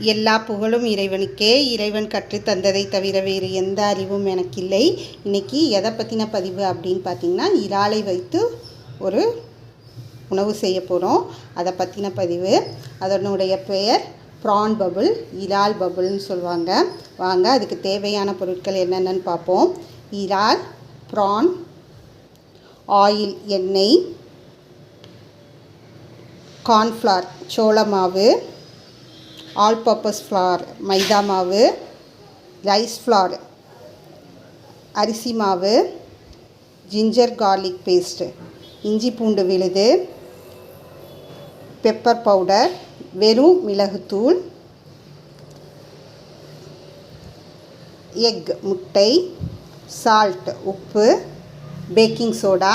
எல்லா புகழும் இறைவனுக்கே. இறைவன் கற்றுத் தந்ததை தவிர வேறு எந்த அறிவும் எனக்கு இல்லை இன்றைக்கி எதை பற்றின பதிவு அப்படின்னு பார்த்தீங்கன்னா இறாலை வைத்து ஒரு உணவு செய்ய போகிறோம் அதை பற்றின பதிவு. அதனுடைய பெயர் ப்ரான் பபுள் இறால் பபுள்னு சொல்லுவாங்க. வாங்க அதுக்கு தேவையான பொருட்கள் என்னென்னன்னு பார்ப்போம் இறால் ப்ரான் ஆயில் எண்ணெய் கார்ன்ஃப்ளார் சோள மாவு ஆல் பர்பஸ் ஃப்ளார் மைதா மாவு ரைஸ் ஃப்ளார் அரிசி மாவு ஜிஞ்சர் கார்லிக் பேஸ்ட்டு இஞ்சி பூண்டு விழுது பெப்பர் பவுடர் வெறும் மிளகுத்தூள் எக் முட்டை சால்ட் உப்பு பேக்கிங் சோடா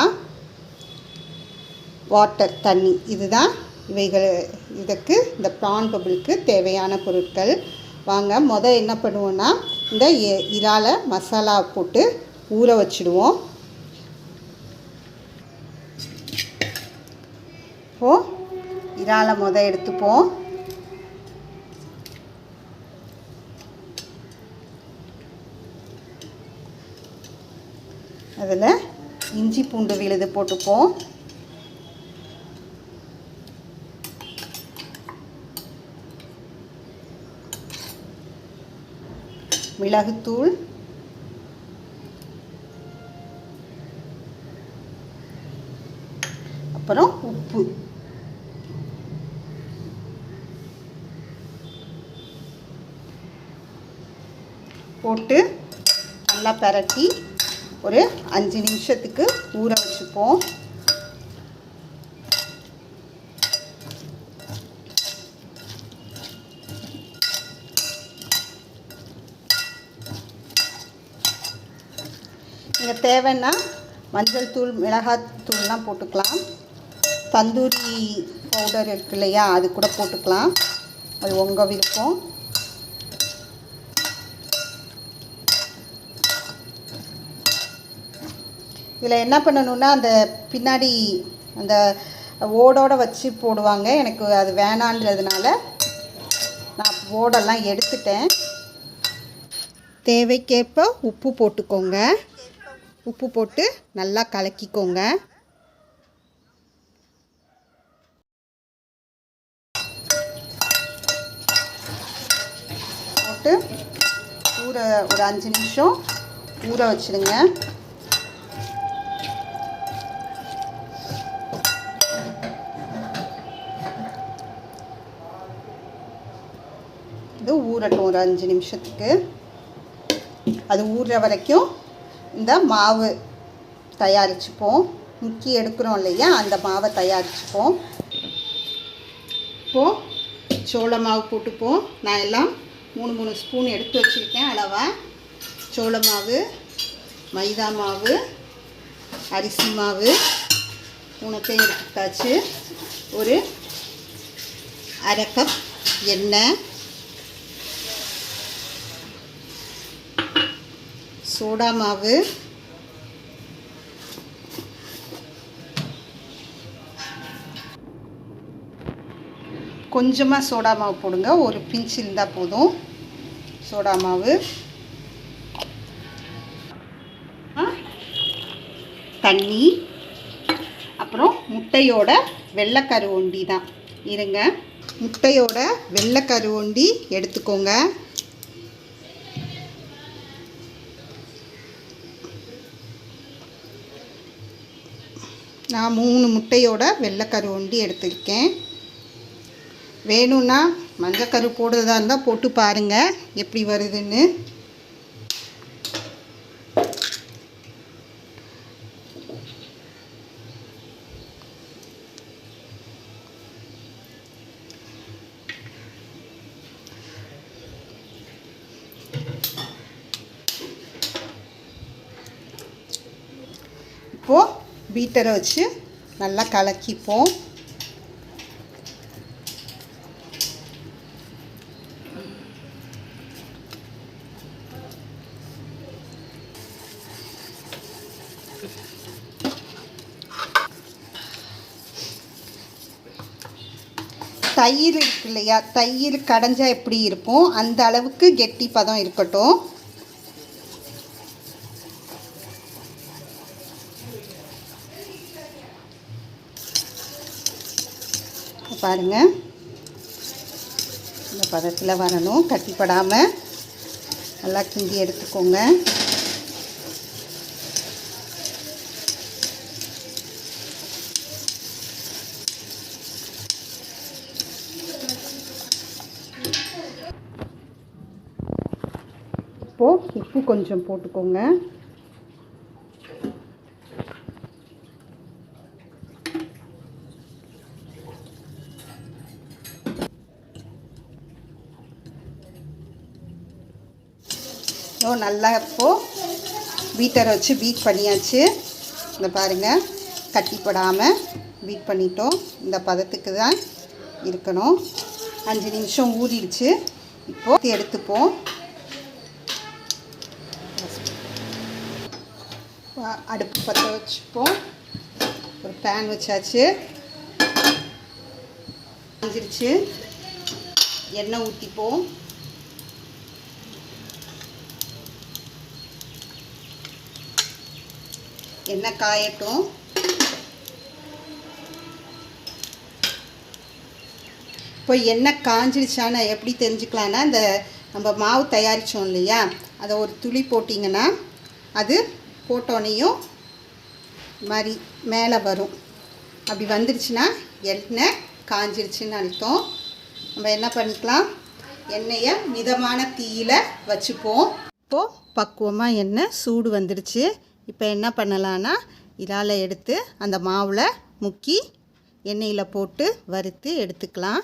வாட்டர் தண்ணி. இதுதான் இவைகள் இதுக்கு இந்த ப்ரான் பபிளுக்கு தேவையான பொருட்கள். வாங்க மொதல் என்ன பண்ணுவோன்னா இந்த இறால இறாலை மசாலா போட்டு ஊற வச்சுடுவோம். இப்போது இறாலை மொதல் எடுத்துப்போம். அதில் இஞ்சி பூண்டு விழுது போட்டுப்போம். மிளகுத்தூள். அப்புறம் உப்பு. போட்டு நல்லா பிரட்டி ஒரு அஞ்சு நிமிஷத்துக்கு ஊற வச்சுப்போம். தேவைன்னா மஞ்சள் தூள் மிளகாய் தூள்லாம் போட்டுக்கலாம். தந்தூரி பவுடர் இருக்கு இல்லையா அது கூட போட்டுக்கலாம். அது உங்கள் விருப்பம். இதில் என்ன பண்ணணுன்னா அந்த பின்னாடி அந்த ஓடோடு வச்சு போடுவாங்க. எனக்கு அது வேணான்றதுனால நான் ஓடெல்லாம் எடுத்துட்டேன். தேவைக்கேற்ப உப்பு போட்டுக்கோங்க. உப்பு போட்டு நல்லா கலக்கிக்கோங்க. போட்டு ஊற ஒரு அஞ்சு நிமிஷம் ஊற வச்சிடுங்க இது ஊறட்டும் ஒரு அஞ்சு நிமிஷத்துக்கு. அது ஊறுற வரைக்கும் இந்த மாவு தயாரிச்சுப்போம். முக்கி எடுக்கிறோம் இல்லையா? அந்த மாவை தயாரிச்சுப்போம். இப்போது சோள மாவு போட்டுப்போம். நான் எல்லாம் மூணு மூணு ஸ்பூன் எடுத்து வச்சுருக்கேன் அளவாக சோள மாவு மைதா மாவு அரிசி மாவு மூணத்தையும் எடுத்துட்டாச்சு ஒரு அரை கப் எண்ணெய் சோடா மாவு. கொஞ்சமாக சோடா மாவு போடுங்க. ஒரு பிஞ்ச் இருந்தால் போதும். சோடா மாவு. தண்ணி. அப்புறம் முட்டையோட வெள்ளைக்கரு ஒண்டி தான் இருங்க. முட்டையோட வெள்ளைக்கரு ஒண்டி எடுத்துக்கோங்க. நான் மூணு முட்டையோட வெள்ளைக்கரு ஒண்டி எடுத்திருக்கேன். வேணும்னா மஞ்சக்கரு போடுறதா இருந்தால் போட்டு பாருங்கள் எப்படி வருதுன்னு இப்போது பீட்டரை வச்சு நல்லா கலக்கிப்போம். தயிர் இருக்கு இல்லையா? தயிர் கடைஞ்சா எப்படி இருக்கும்? அந்த அளவுக்கு கெட்டி பதம் இருக்கட்டும். பாருங்க. இந்த பதத்தில் வரணும். கட்டிப்படாமல் நல்லா கிண்டி எடுத்துக்கோங்க. இப்போது உப்பு கொஞ்சம் போட்டுக்கோங்க. ஸோ நல்லா இப்போது பீட்டரை வச்சு பீட் பண்ணியாச்சு. இந்த பாருங்கள் கட்டிப்படாமல் பீட் பண்ணிட்டோம். இந்த பதத்துக்கு தான் இருக்கணும். அஞ்சு நிமிஷம் ஊறிடுச்சு. இப்போது எடுத்துப்போம். அடுப்பு பற்ற வச்சுப்போம். ஒரு பேன் வச்சாச்சு. செஞ்சிருச்சு எண்ணெய் ஊற்றிப்போம் எண்ணெய் காயட்டும். இப்போ எண்ணெய் காஞ்சிருச்சான்னு எப்படி தெரிஞ்சுக்கலான்னா இந்த நம்ம மாவு தயாரித்தோம் இல்லையா? அதை ஒரு துளி போட்டிங்கன்னா அது போட்டோன்னையும் மாதிரி மேலே வரும். அப்படி வந்துருச்சுன்னா எண்ணெய் காஞ்சிருச்சுன்னு அர்த்தம். நம்ம என்ன பண்ணிக்கலாம்? எண்ணெயை மிதமான தீயில் வச்சுப்போம். இப்போது பக்குவமாக எண்ணெய் சூடு வந்துடுச்சு இப்போ என்ன பண்ணலான்னா இறாலை எடுத்து அந்த மாவில் முக்கி எண்ணெயில் போட்டு வறுத்து எடுத்துக்கலாம்.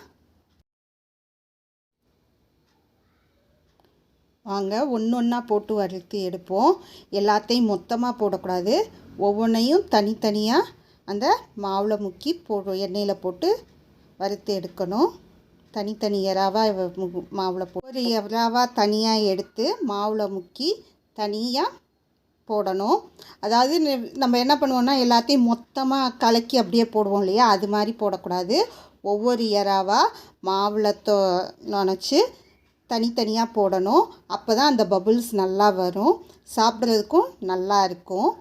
வாங்க ஒன்று ஒன்றா போட்டு வறுத்து எடுப்போம். எல்லாத்தையும் மொத்தமாக போடக்கூடாது. ஒவ்வொன்றையும் தனித்தனியாக அந்த மாவில் முக்கி போடு எண்ணெயில் போட்டு வறுத்து எடுக்கணும். தனித்தனி இறாவா மாவில் போ ஒரு இறாவா தனியாக எடுத்து மாவில் முக்கி தனியாக போடணும். அதாவது நம்ம என்ன பண்ணுவோம்னா எல்லாத்தையும் மொத்தமாக கலக்கி அப்படியே போடுவோம் இல்லையா? அது மாதிரி போடக்கூடாது. ஒவ்வொரு இயராவாக மாவில் தோ நினச்சி தனித்தனியாக போடணும். அப்போ தான் அந்த பபுள்ஸ் நல்லா வரும். சாப்பிட்றதுக்கும் நல்லா இருக்கும்.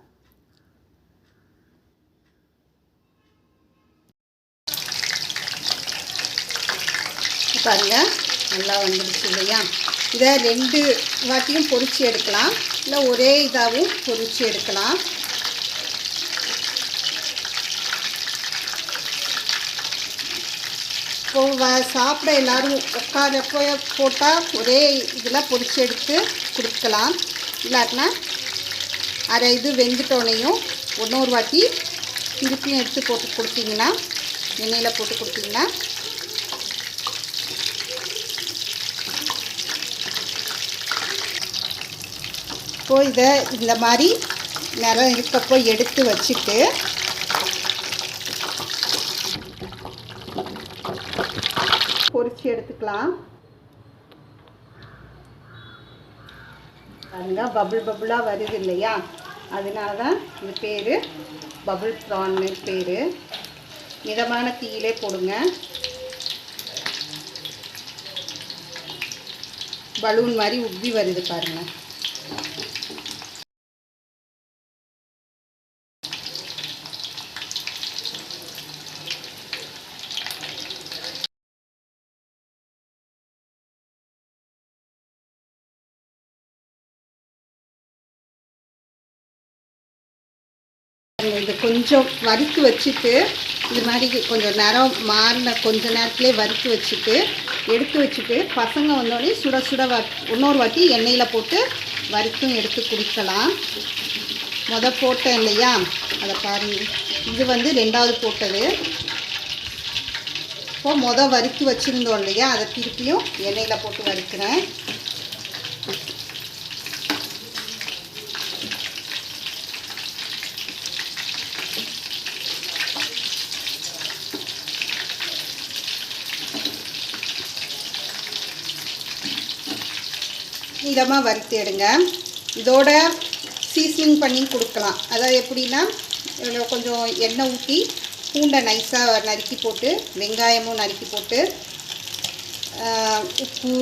பாருங்கள் நல்லா வந்துடுச்சு இல்லையா? இதை ரெண்டு வாட்டியும் பொறிச்சு எடுக்கலாம். இல்லை ஒரே இதாகவும் பொறிச்சு எடுக்கலாம். இப்போ வ சாப்பிட எல்லாரும் உட்காரப்போ போட்டால் ஒரே இதில் பொறிச்சு எடுத்து கொடுக்கலாம். இல்லாட்டினா அரை இது வெந்துட்டோனையும் இன்னொரு வாட்டி திருப்பியும் எடுத்து போட்டு கொடுத்தீங்கன்னா எண்ணெயில் போட்டு கொடுத்தீங்கன்னா இப்போ இதை இந்த மாதிரி நிறம் இருக்கப்போ எடுத்து வச்சுட்டு பொறிச்சு எடுத்துக்கலாம். பாருங்க பபுள் பபுளாக வருது இல்லையா? அதனால தான் இது பேர் பபுள் ப்ரான்னு பேர். மிதமான தீயிலே போடுங்க. பலூன் மாதிரி உப்பி வருது பாருங்கள் இது கொஞ்சம் வறுத்து வச்சுட்டு இது மாதிரி கொஞ்சம் நேரம் மாறின கொஞ்ச நேரத்துலேயே வறுத்து வச்சுட்டு எடுத்து வச்சுட்டு பசங்க வந்தோடனே சுட சுட வ இன்னொரு வாட்டி எண்ணெயில் போட்டு வறுத்தும் எடுத்து குடிக்கலாம். முத போட்டேன் இல்லையா? அதை பாருங்க. இது வந்து ரெண்டாவது போட்டது. இப்போ மொதல் வறுத்து வச்சுருந்தோம் இல்லையா? அதை திருப்பியும் எண்ணெயில் போட்டு வறுக்கிறேன். இதமாக வறுத்து எடுங்க. இதோட சீசனிங் பண்ணி கொடுக்கலாம். அதாவது எப்படின்னா இதில் கொஞ்சம் எண்ணெய் ஊற்றி பூண்டை நைஸாக நறுக்கி போட்டு வெங்காயமும் நறுக்கி போட்டு உப்பு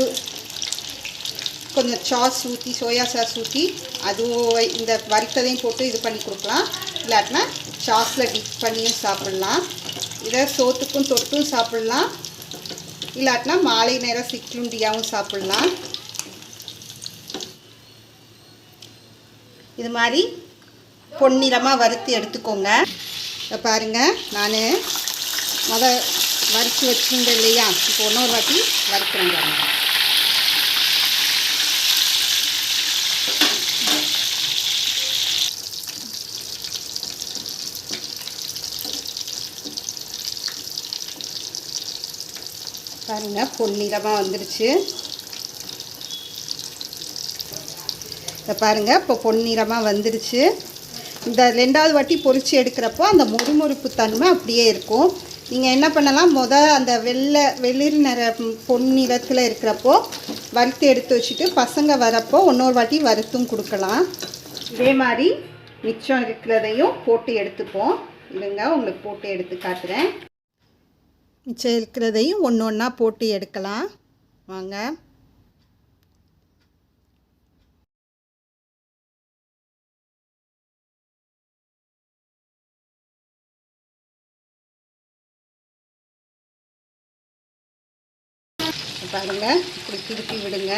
கொஞ்சம் சாஸ் ஊற்றி சோயா சாஸ் ஊற்றி அதுவும் இந்த வறுத்ததையும் போட்டு இது பண்ணி கொடுக்கலாம். இல்லாட்டினா சாஸில் டிப் பண்ணியும் சாப்பிட்லாம். இதை சோத்துக்கும் தொட்டும் சாப்பிட்லாம். இல்லாட்டினா மாலை நேரம் சிற்றுண்டியாகவும் சாப்பிட்லாம். இது மாதிரி பொன்னிறமாக வறுத்து எடுத்துக்கோங்க. இப்போ பாருங்கள் நான் முத வறுத்து வச்சுருந்தேன் இல்லையா? இப்போ இன்னொரு வாட்டி வறுக்கிறேன் பாருங்கள் பொன்னிறமாக வந்துருச்சு. இதை பாருங்கள் இப்போ பொன்னிறமாக வந்துடுச்சு இந்த ரெண்டாவது வாட்டி பொறிச்சு எடுக்கிறப்போ அந்த முறுமுறுப்பு தன்மை அப்படியே இருக்கும். நீங்கள் என்ன பண்ணலாம் முத அந்த வெள்ளை வெளிர் நிற பொன்னிறத்தில் இருக்கிறப்போ வறுத்து எடுத்து வச்சுட்டு பசங்க வரப்போ இன்னொரு வாட்டி வறுத்தும் கொடுக்கலாம். இதே மாதிரி மிச்சம் இருக்கிறதையும் போட்டு எடுத்துப்போம். இல்லைங்க உங்களுக்கு போட்டு எடுத்து காட்டுறேன். மிச்சம் இருக்கிறதையும் ஒன்று ஒன்றா போட்டு எடுக்கலாம். வாங்க. பாருங்க. இப்படி திருப்பி விடுங்க.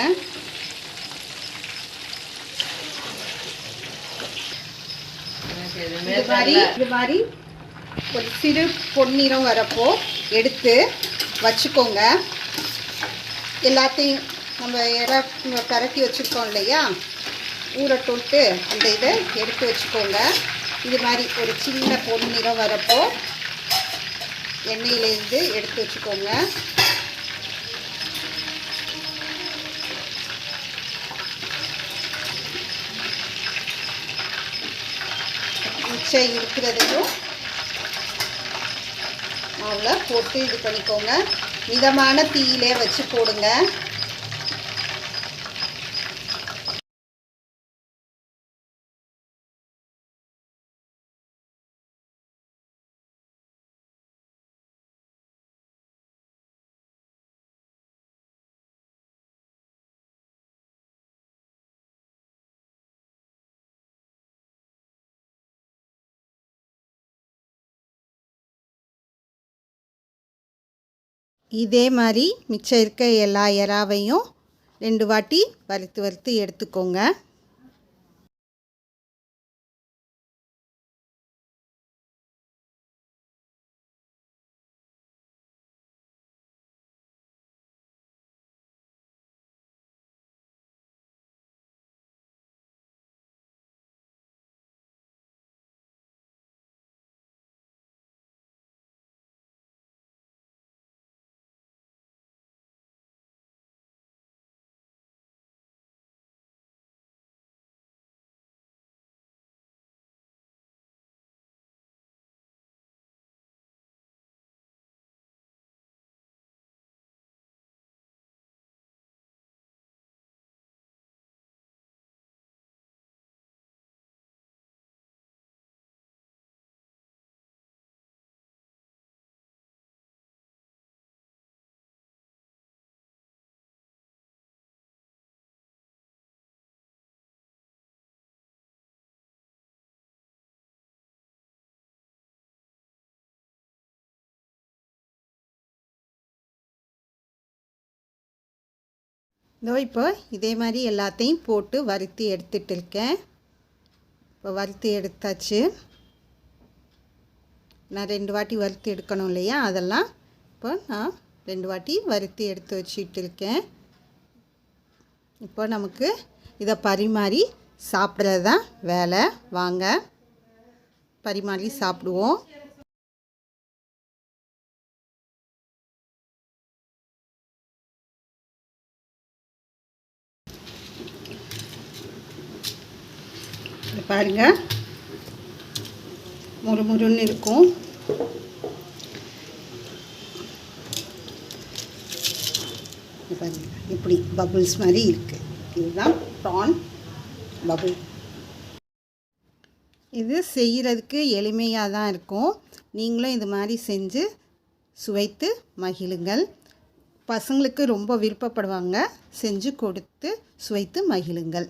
இது மாதிரி இது மாதிரி ஒரு சிறு பொன்னிறம் வரப்போ எடுத்து வச்சுக்கோங்க. எல்லாத்தையும் நம்ம இற பரட்டி வச்சுருக்கோம் இல்லையா? ஊற தொட்டு அந்த இதை எடுத்து வச்சுக்கோங்க. இது மாதிரி ஒரு சின்ன பொன்னிறம் வரப்போ எண்ணெயிலேருந்து எடுத்து வச்சுக்கோங்க. மிச்சம் இருக்கிறதையும் மாவில் போட்டு இது பண்ணிக்கோங்க. மிதமான தீயிலே வச்சு போடுங்க. இதே மாதிரி மிச்சம் இருக்க எல்லா எறாவையும் ரெண்டு வாட்டி வறுத்து வறுத்து எடுத்துக்கோங்க. இதோ இப்போ இதே மாதிரி எல்லாத்தையும் போட்டு வறுத்து எடுத்துகிட்டு இருக்கேன் இப்போ வறுத்து எடுத்தாச்சு. நான் ரெண்டு வாட்டி வறுத்து எடுக்கணும் இல்லையா? அதெல்லாம் இப்போ நான் ரெண்டு வாட்டி வறுத்து எடுத்து வச்சுட்டு இருக்கேன் இப்போ நமக்கு இதை பரிமாறி சாப்பிட்றது தான் வேலை. வாங்க. பரிமாறி சாப்பிடுவோம். பாருங்கள் முறுமுறுன்னு இருக்கும். பாருங்கள் இப்படி பபுள்ஸ் மாதிரி இருக்குது இதுதான் ப்ரான் பபுள் இது செய்கிறதுக்கு எளிமையாக தான் இருக்கும். நீங்களும் இது மாதிரி செஞ்சு சுவைத்து மகிழுங்கள். பசங்களுக்கு ரொம்ப விருப்பப்படுவாங்க. செஞ்சு கொடுத்து சுவைத்து மகிழுங்கள்.